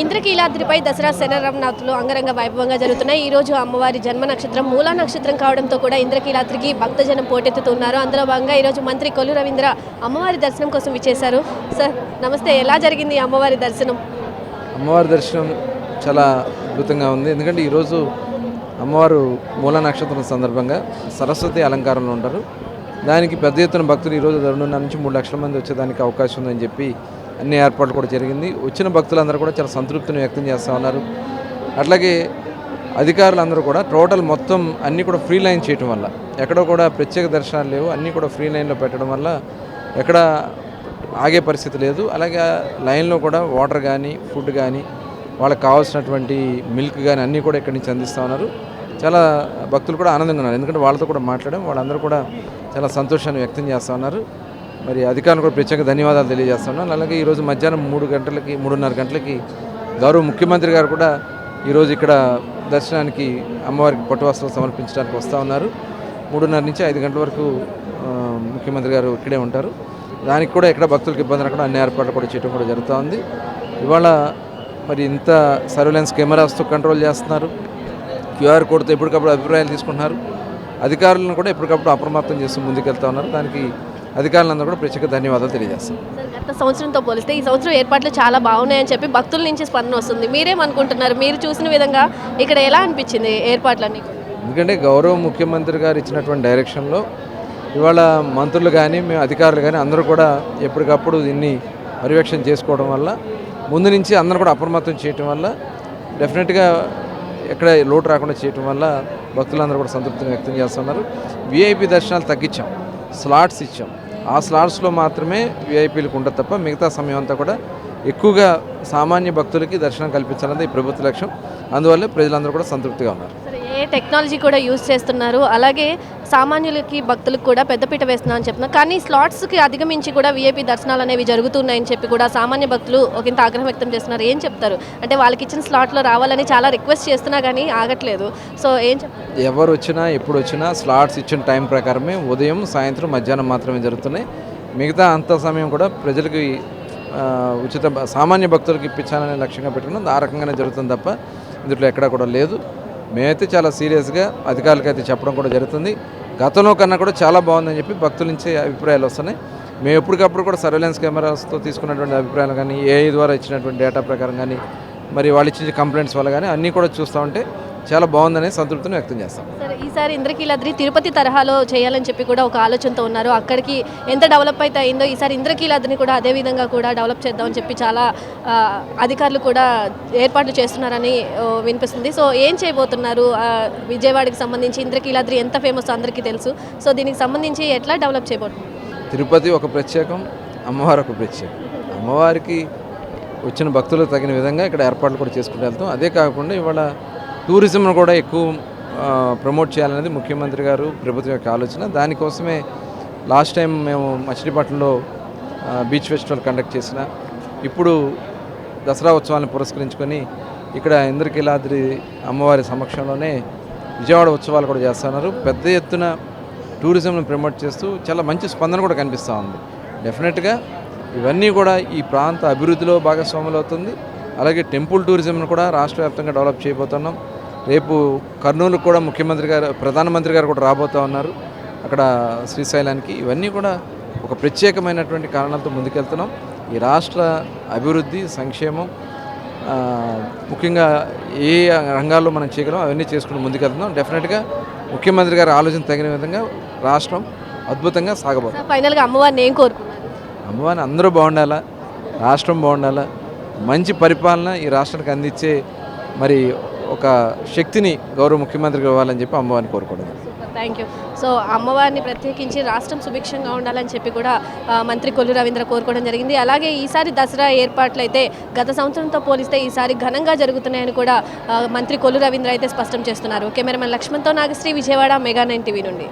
ఇంద్రకీలాద్రిపై దసరా శనరంనాథులు అంగరంగ వైభవంగా జరుగుతున్నాయి. ఈ రోజు అమ్మవారి జన్మ నక్షత్రం మూలా నక్షత్రం కావడంతో కూడా ఇంద్రకీలాద్రికి భక్తజనం పోటెత్తుతున్నారు. అందులో భాగంగా ఈరోజు మంత్రి కొల్లు రవీంద్ర అమ్మవారి దర్శనం కోసం విచ్చేశారు. సార్ నమస్తే. ఎలా జరిగింది అమ్మవారి దర్శనం? అమ్మవారి దర్శనం చాలా అద్భుతంగా ఉంది. ఎందుకంటే ఈరోజు అమ్మవారు మూల నక్షత్రం సందర్భంగా సరస్వతి అలంకారంలో ఉంటారు. దానికి పెద్ద ఎత్తున భక్తులు ఈరోజు రెండున్నర నుంచి మూడు లక్షల మంది వచ్చేదానికి అవకాశం ఉందని చెప్పి అన్ని ఏర్పాట్లు కూడా జరిగింది. వచ్చిన భక్తులందరూ కూడా చాలా సంతృప్తిని వ్యక్తం చేస్తూ ఉన్నారు. అట్లాగే అధికారులందరూ కూడా టోటల్ మొత్తం అన్నీ కూడా ఫ్రీ లైన్ చేయటం వల్ల ఎక్కడో కూడా ప్రత్యేక దర్శనాలు లేవు అన్నీ కూడా ఫ్రీ లైన్లో పెట్టడం వల్ల ఎక్కడ ఆగే పరిస్థితి లేదు. అలాగే లైన్లో కూడా వాటర్ కానీ ఫుడ్ కానీ వాళ్ళకి కావాల్సినటువంటి మిల్క్ కానీ అన్నీ కూడా ఇక్కడి నుంచి అందిస్తూ ఉన్నారు. చాలా భక్తులు కూడా ఆనందంగా ఉన్నారు. ఎందుకంటే వాళ్ళతో కూడా మాట్లాడాం వాళ్ళందరూ కూడా చాలా సంతోషాన్ని వ్యక్తం చేస్తూ ఉన్నారు. మరి అధికారులు కూడా ప్రత్యేక ధన్యవాదాలు తెలియజేస్తున్నాను. అలాగే ఈరోజు మధ్యాహ్నం మూడు గంటలకి మూడున్నర గంటలకి గౌరవ ముఖ్యమంత్రి గారు కూడా ఈరోజు ఇక్కడ దర్శనానికి అమ్మవారికి పట్టు వస్త్రాలు సమర్పించడానికి వస్తూ ఉన్నారు. మూడున్నర నుంచి ఐదు గంటల వరకు ముఖ్యమంత్రి గారు ఇక్కడే ఉంటారు. దానికి కూడా ఎక్కడ భక్తులకు ఇబ్బంది రాకుండా అన్ని ఏర్పాట్లు కూడా చేయడం కూడా జరుగుతూ ఉంది. ఇవాళ మరి ఇంత సర్వేలెన్స్ కెమెరాస్తో కంట్రోల్ చేస్తున్నారు. క్యూఆర్ కోడ్తో ఎప్పటికప్పుడు అభిప్రాయాలు తీసుకుంటున్నారు. అధికారులను కూడా ఎప్పటికప్పుడు అప్రమత్తం చేస్తూ ముందుకెళ్తా ఉన్నారు. దానికి అధికారులందరూ కూడా ప్రత్యేక ధన్యవాదాలు తెలియజేస్తాం గత సంవత్సరంతో పోలిస్తే ఈ సంవత్సరం ఏర్పాట్లు చాలా బాగున్నాయని చెప్పి భక్తుల నుంచి స్పందన వస్తుంది. మీరేమనుకుంటున్నారు? మీరు చూసిన విధంగా ఇక్కడ ఎలా అనిపించింది ఏర్పాట్లన్నీ? ఎందుకంటే గౌరవ ముఖ్యమంత్రి గారు ఇచ్చినటువంటి డైరెక్షన్లో ఇవాళ మంత్రులు కానీ మేము అధికారులు కానీ అందరూ కూడా ఎప్పటికప్పుడు దీన్ని పర్యవేక్షణ చేసుకోవడం వల్ల ముందు నుంచి అందరూ కూడా అప్రమత్తం చేయటం వల్ల డెఫినెట్గా ఎక్కడ లోటు రాకుండా చేయటం వల్ల భక్తులందరూ కూడా సంతృప్తిని వ్యక్తం చేస్తున్నారు. విఐపి దర్శనాలు తగ్గించాం. స్లాట్స్ ఇచ్చాం. ఆ స్లాట్స్లో మాత్రమే విఐపీలకు ఉండదు తప్ప మిగతా సమయం అంతా కూడా ఎక్కువగా సామాన్య భక్తులకి దర్శనం కల్పించాలన్నది ఈ ప్రభుత్వ లక్ష్యం. అందువల్ల ప్రజలందరూ కూడా సంతృప్తిగా ఉన్నారు. ఏ టెక్నాలజీ కూడా యూజ్ చేస్తున్నారు. అలాగే సామాన్యులకి భక్తులకు కూడా పెద్దపీట వేస్తున్నా అని చెప్తున్నారు కానీ స్లాట్స్కి అధిగమించి కూడా వీఐపీ దర్శనాలు అనేవి జరుగుతున్నాయని చెప్పి కూడా సామాన్య భక్తులు ఒకంత ఆగ్రహం వ్యక్తం చేస్తున్నారు. ఏం చెప్తారు? అంటే వాళ్ళకి ఇచ్చిన స్లాట్లో రావాలని చాలా రిక్వెస్ట్ చేస్తున్నా కానీ ఆగట్లేదు. సో ఏం చెప్తారు ఎవరు వచ్చినా ఎప్పుడు వచ్చినా స్లాట్స్ ఇచ్చిన టైం ప్రకారమే ఉదయం సాయంత్రం మధ్యాహ్నం మాత్రమే జరుగుతున్నాయి. మిగతా అంత సమయం కూడా ప్రజలకి ఉచిత సామాన్య భక్తులకు ఇప్పించాలనే లక్ష్యంగా పెట్టుకున్నాం ఆ రకంగానే జరుగుతుంది తప్ప ఇందులో ఎక్కడా కూడా లేదు. మేమైతే చాలా సీరియస్గా అధికారులకైతే అయితే చెప్పడం కూడా జరుగుతుంది. గతంలో కన్నా కూడా చాలా బాగుందని చెప్పి భక్తుల నుంచి అభిప్రాయాలు వస్తున్నాయి. మేము ఎప్పటికప్పుడు కూడా సర్వేలెన్స్ కెమెరాస్తో తీసుకున్నటువంటి అభిప్రాయాలు కానీ ఏఐ ద్వారా ఇచ్చినటువంటి డేటా ప్రకారం కానీ మరి వాళ్ళు ఇచ్చిన కంప్లైంట్స్ వల్ల కానీ అన్నీ కూడా చూస్తూ ఉంటే చాలా బాగుందనే సంతృప్తిని వ్యక్తం చేస్తాం. సరే ఈసారి ఇంద్రకీలాద్రి తిరుపతి తరహాలో చేయాలని చెప్పి కూడా ఒక ఆలోచనతో ఉన్నారు. అక్కడికి ఎంత డెవలప్ అయితే అయిందో ఈసారి ఇంద్రకీలాద్రిని కూడా అదే విధంగా కూడా డెవలప్ చేద్దామని చెప్పి చాలా అధికారులు కూడా ఏర్పాట్లు చేస్తున్నారని వినిపిస్తుంది. సో ఏం చేయబోతున్నారు? విజయవాడకి సంబంధించి ఇంద్రకీలాద్రి ఎంత ఫేమస్ అందరికీ తెలుసు. సో దీనికి సంబంధించి ఎట్లా డెవలప్ చేయబోతున్నారు? తిరుపతి ఒక ప్రత్యేకం అమ్మవారు ఒక ప్రత్యేకం. అమ్మవారికి వచ్చిన భక్తులకు తగిన విధంగా ఇక్కడ ఏర్పాట్లు కూడా చేసుకుంటూ వెళ్తాం. అదే కాకుండా ఇవాళ టూరిజంను కూడా ఎక్కువ ప్రమోట్ చేయాలనేది ముఖ్యమంత్రి గారు ప్రభుత్వం యొక్క ఆలోచన. దానికోసమే లాస్ట్ టైం మేము మచిలీపట్నంలో బీచ్ ఫెస్టివల్ కండక్ట్ చేసిన. ఇప్పుడు దసరా ఉత్సవాలను పురస్కరించుకొని ఇక్కడ ఇంద్రకీలాద్రి అమ్మవారి సమక్షంలోనే విజయవాడ ఉత్సవాలు కూడా చేస్తున్నారు. పెద్ద ఎత్తున టూరిజంను ప్రమోట్ చేస్తూ చాలా మంచి స్పందన కూడా కనిపిస్తూ ఉంది. డెఫినెట్గా ఇవన్నీ కూడా ఈ ప్రాంత అభివృద్ధిలో భాగస్వాములు అవుతుంది. అలాగే టెంపుల్ టూరిజంను కూడా రాష్ట్ర వ్యాప్తంగా డెవలప్ చేయబోతున్నాం. రేపు కర్నూలుకు కూడా ముఖ్యమంత్రి గారు ప్రధానమంత్రి గారు కూడా రాబోతూ ఉన్నారు. అక్కడ శ్రీశైలానికి. ఇవన్నీ కూడా ఒక ప్రత్యేకమైనటువంటి కారణాలతో ముందుకెళ్తున్నాం. ఈ రాష్ట్ర అభివృద్ధి సంక్షేమం ముఖ్యంగా ఏ రంగాల్లో మనం చేయగలం అవన్నీ చేసుకుని ముందుకెళ్తున్నాం. డెఫినెట్గా ముఖ్యమంత్రి గారి ఆలోచన తగిన విధంగా రాష్ట్రం అద్భుతంగా సాగబోతుంది. ఫైనల్గా అమ్మవారిని ఏం కోరుకున్నారు అమ్మవారిని అందరూ బాగుండాలా? రాష్ట్రం బాగుండాలా? మంచి పరిపాలన ఈ రాష్ట్రానికి అందించే మరి ఒక శక్తిని గౌరవ ముఖ్యమంత్రికి ఇవ్వాలని చెప్పి అమ్మవారిని కోరుకోవడం థ్యాంక్ యూ సో అమ్మవారిని ప్రత్యేకించి రాష్ట్రం సుభిక్షంగా ఉండాలని చెప్పి కూడా మంత్రి కొల్లు రవీంద్ర కోరుకోవడం జరిగింది. అలాగే ఈసారి దసరా ఏర్పాట్లు అయితే గత సంవత్సరంతో పోలిస్తే ఈసారి ఘనంగా జరుగుతున్నాయని కూడా మంత్రి కొల్లు రవీంద్ర అయితే స్పష్టం చేస్తున్నారు. Cameraman లక్ష్మణ్తో Nagashri Vijayawada mega nine TV నుండి.